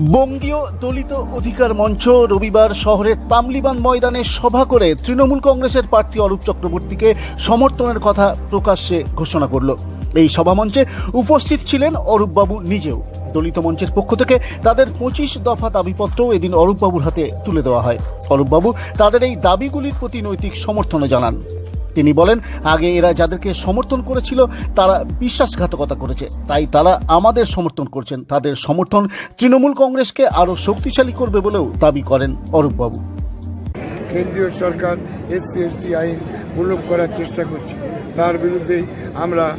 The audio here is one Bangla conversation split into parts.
বঙ্গীয় দলিত অধিকার মঞ্চ রবিবার শহরের তামলিবান ময়দানে সভা করে তৃণমূল কংগ্রেসের প্রার্থী অরূপ চক্রবর্তীকে সমর্থনের কথা প্রকাশ্যে ঘোষণা করল। এই সভামঞ্চে উপস্থিত ছিলেন অরূপবাবু নিজেও। দলিত মঞ্চের পক্ষ থেকে তাদের পঁচিশ দফা দাবিপত্র এদিন অরূপবাবুর হাতে তুলে দেওয়া হয়। অরূপবাবু তাদের এই দাবিগুলির প্রতি নৈতিক সমর্থনও জানান। তিনি বলেন, আগে এরা যাদেরকে সমর্থন করেছিল, তারা বিশ্বাসঘাতকতা করেছে। তাই তারা আমাদের সমর্থন করছেন। তাদের সমর্থন তৃণমূল কংগ্রেসকে আরও শক্তিশালী করবে বলেও দাবি করেন অরূপবাবু। কেন্দ্রীয় সরকার এসসি, এসটি আইন উল্লেখ করার চেষ্টা করছে। তার বিরুদ্ধেই আমরা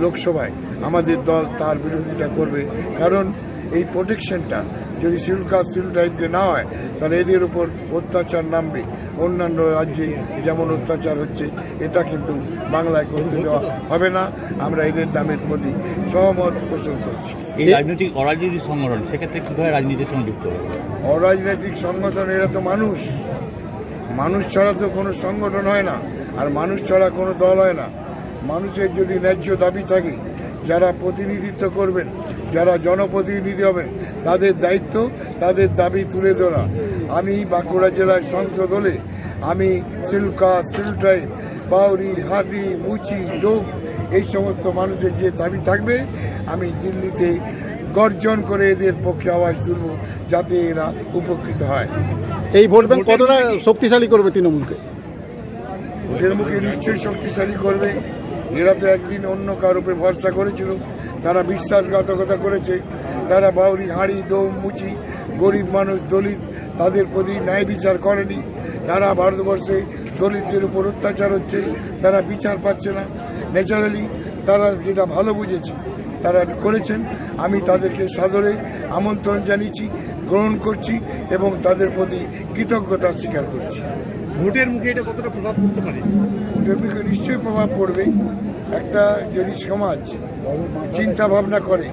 লোকসভায় আমাদের দল তার বিরোধিতা করবে। কারণ এই প্রোটেকশনটা যদি শিডিউল কাস্ট শিডিউল টাইপকে না হয় তাহলে এদের উপর অত্যাচার নামবে। অন্যান্য রাজ্যে যেমন অত্যাচার হচ্ছে এটা কিন্তু বাংলায় করতে দেওয়া হবে না। আমরা এদের দামের প্রতি সহমত পোষণ করছি। এই রাজনৈতিক অরাজনৈতিক সংগঠন সেক্ষেত্রে কীভাবে রাজনীতির সঙ্গে যুক্ত হবে? অরাজনৈতিক সংগঠন এরা তো মানুষ। মানুষ ছাড়া তো কোনো সংগঠন হয় না আর মানুষ ছাড়া কোনো দল হয় না। মানুষের যদি ন্যায্য দাবি থাকে যারা প্রতিনিধিত্ব করবেন যারা জনপ্রতিনিধি হবে তাদের দায়িত্ব তাদের দাবি তুলে ধরা। আমি বাঁকুড়া জেলার সংসদ হলে আমি সিলকা সিলটাই বাউরি হাবি মুচি ডোব এই সমস্ত মানুষের যে দাবি থাকবে আমি দিল্লিতে গর্জন করে এদের পক্ষে আওয়াজ তুলব যাতে এরা উপকৃত হয়। এই ভোট ব্যাংক কতটা শক্তিশালী করবে তৃণমূলকে? ওদের মুখে নিশ্চয়ই শক্তিশালী করবে। এরা তো একদিন অন্য কার উপরে ভরসা করেছিল। তারা বিশ্বাসঘাতকতা করেছে। তারা বাউরি হাঁড়ি দৌম মুচি গরিব মানুষ দলিত তাদের প্রতি ন্যায় বিচার করেনি। তারা ভারতবর্ষে দলিতদের উপর অত্যাচার হচ্ছে তারা বিচার পাচ্ছে না। ন্যাচারালি তারা যেটা ভালো বুঝেছে তারা করেছেন। আমি তাদেরকে সাদরে আমন্ত্রণ জানিয়েছি গ্রহণ করছি এবং তাদের প্রতি কৃতজ্ঞতা স্বীকার করছি। ভোটের মুখে এটা কতটা প্রভাব পড়তে পারে? ওটার দিকে নিশ্চয়ই প্রভাব পড়বে। একটা যদি সমাজ চিন্তা ভাবনা করে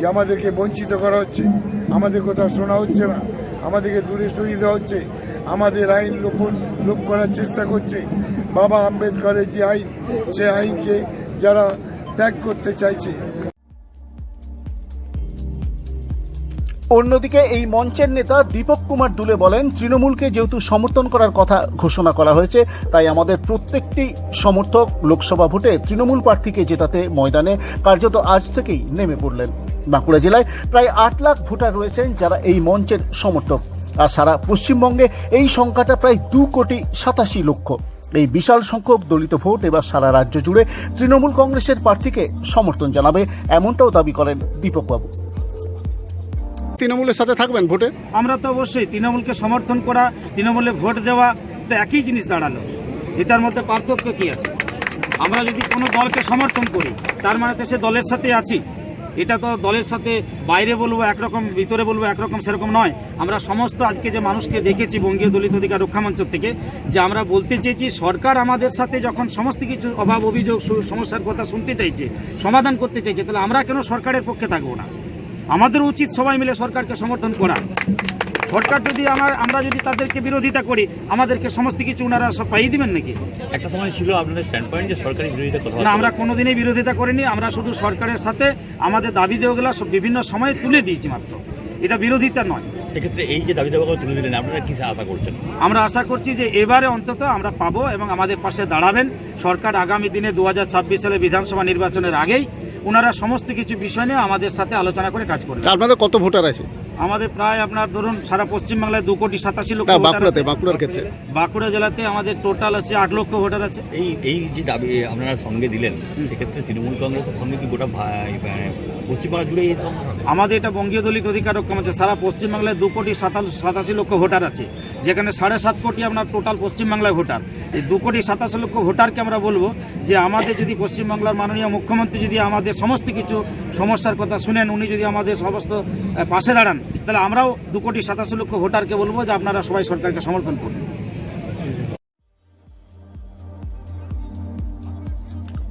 যে আমাদেরকে বঞ্চিত করা হচ্ছে। আমাদের কথা শোনা হচ্ছে না। আমাদেরকে দূরে সরিয়ে দেওয়া হচ্ছে। আমাদের আইন লোপ লোপ করার চেষ্টা করছে। বাবা আম্বেদকরের যে আইন, সে আইনকে যারা ত্যাগ করতে চাইছে অন্যদিকে এই মঞ্চের নেতা দীপক কুমার দুলে বলেন, তৃণমূলকে যেহেতু সমর্থন করার কথা ঘোষণা করা হয়েছে, তাই আমাদের প্রত্যেকটি সমর্থক লোকসভা ভোটে তৃণমূল প্রার্থীকে জেতাতে ময়দানে কার্যত আজ থেকেই নেমে পড়লেন। বাঁকুড়া জেলায় প্রায় আট লাখ ভোটার রয়েছেন যারা এই মঞ্চের সমর্থক। আর সারা পশ্চিমবঙ্গে এই সংখ্যাটা প্রায় দু কোটি সাতাশি লক্ষ। এই বিশাল সংখ্যক দলিত ভোট এবার সারা রাজ্য জুড়ে তৃণমূল কংগ্রেসের প্রার্থীকে সমর্থন জানাবে, এমনটাও দাবি করেন দীপকবাবু। তৃণমূলের সাথে থাকবেন ভোটে? আমরা তো অবশ্যই তৃণমূলকে সমর্থন করা, তৃণমূলে ভোট দেওয়া, তো একই জিনিস দাঁড়াল। এটার মধ্যে পার্থক্য কি আছে? আমরা যদি কোনো দলকে সমর্থন করি, তার মানে তো সে দলের সাথে আছি। এটা তো দলের সাথে বাইরে বলব একরকম, ভিতরে বলব একরকম, সেরকম নয়। আমরা সমস্ত আজকে যে মানুষকে ডেকেছি বঙ্গীয় দলিত অধিকার রক্ষা মঞ্চ থেকে, যে আমরা বলতে চেয়েছি, সরকার আমাদের সাথে যখন সমস্ত কিছু অভাব, অভিযোগ সমস্যার কথা শুনতে চাইছে, সমাধান করতে চাইছে, তাহলে আমরা কেন সরকারের পক্ষে থাকব না? আমাদের উচিত সবাই মিলে সরকারকে সমর্থন করা। সরকার যদি আমার আমরা যদি তাদেরকে বিরোধিতা করি আমাদেরকে সমস্ত কিছু ওনারা সব পাইয়ে দিবেন নাকি? একটা সময় ছিল আপনাদের স্ট্যান্ড পয়েন্ট যে সরকারি বিরোধিতা না আমরা কোনোদিনই বিরোধিতা করিনি আমরা শুধু সরকারের সাথে আমাদের দাবি দেওয়াগুলো সব বিভিন্ন সময়ে তুলে দিয়েছি মাত্র। এটা বিরোধিতা নয়। সেক্ষেত্রে এই যে দাবি দাবাগুলো তুলে দিলেন আপনারা কি আশা করছেন? আমরা আশা করছি যে এবারে অন্তত আমরা পাবো এবং আমাদের পাশে দাঁড়াবেন। সরকার আগামী দিনে দু হাজার ছাব্বিশ সালে বিধানসভা নির্বাচনের আগেই ওনারা সমস্ত কিছু বিষয় নিয়ে আমাদের সাথে আলোচনা করে কাজ করবেন আপনাদের কত ভোটার আছে? আমাদের প্রায় আপনার ধরুন সারা পশ্চিমবাংলায় দু কোটি সাতাশি লক্ষ বাঁকুড়াতে আছে। বাঁকুড়ার ক্ষেত্রে। বাঁকুড়া জেলাতে আমাদের টোটাল আছে আট লক্ষ ভোটার আছে। এই এই যে দাবি আপনারা সঙ্গে দিলেন সেক্ষেত্রে তৃণমূল কংগ্রেসের সঙ্গে কি গোটা ভাই- পশ্চিমবাংলা জুড়ে আমাদের এটা বঙ্গীয় দলিত অধিকার রক্ষা মঞ্চ সারা পশ্চিমবাংলায় দু কোটি সাতাশি লক্ষ ভোটার আছে। যেখানে সাড়ে সাত কোটি আপনার টোটাল পশ্চিমবাংলায় ভোটার। এই দু কোটি সাতাশ লক্ষ ভোটারকে আমরা বলব যে আমাদের যদি পশ্চিমবাংলার মাননীয় মুখ্যমন্ত্রী যদি আমাদের সমস্ত কিছু সমস্যার কথা শুনেন, উনি যদি আমাদের সমস্ত পাশে দাঁড়ান, তাহলে আমরাও দু কোটি সাতাশ লক্ষ ভোটারকে বলব যে আপনারা সবাই সরকারকে সমর্থন করুন।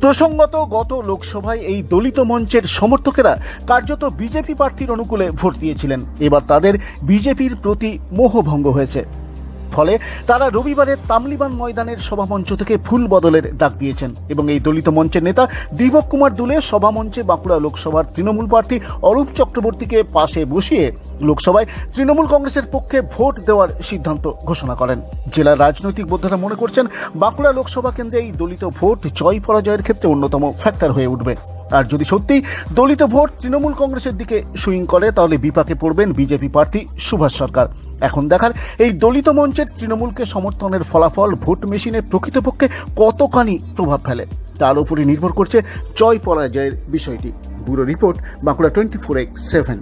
প্রসঙ্গত গত লোকসভায় এই দলিত মঞ্চের সমর্থকেরা কার্যত বিজেপি প্রার্থীর অনুকূলে ভোট দিয়েছিলেন। এবার তাদের বিজেপির প্রতি মোহভঙ্গ হয়েছে। ফলে তারা রবিবারে তামলিবান ময়দানের সভামঞ্চ থেকে ফুল বদলের ডাক দিয়েছেন এবং এই দলিত মঞ্চের নেতা দীপক কুমার দুলে সভামঞ্চে বাঁকুড়া লোকসভার তৃণমূল প্রার্থী অরূপ চক্রবর্তীকে পাশে বসিয়ে লোকসভায় তৃণমূল কংগ্রেসের পক্ষে ভোট দেওয়ার সিদ্ধান্ত ঘোষণা করেন। জেলার রাজনৈতিক বোদ্ধারা মনে করছেন, বাঁকুড়া লোকসভা কেন্দ্রে এই দলিত ভোট জয় পরাজয়ের ক্ষেত্রে অন্যতম ফ্যাক্টর হয়ে উঠবে। আর যদি সত্যি দলিত ভোট তৃণমূল কংগ্রেসের দিকে সুইং করে, তাহলে বিপাকে পড়বেন বিজেপি প্রার্থী সুভাষ সরকার। এখন দেখার এই দলিত মঞ্চের তৃণমূলকে সমর্থনের ফলাফল, ভোট মেশিনে প্রকৃতপক্ষে কতখানি প্রভাব ফেলে, তার উপরে নির্ভর করছে জয় পরাজয়ের বিষয়টি। Bureau report Bankura twenty four X seven.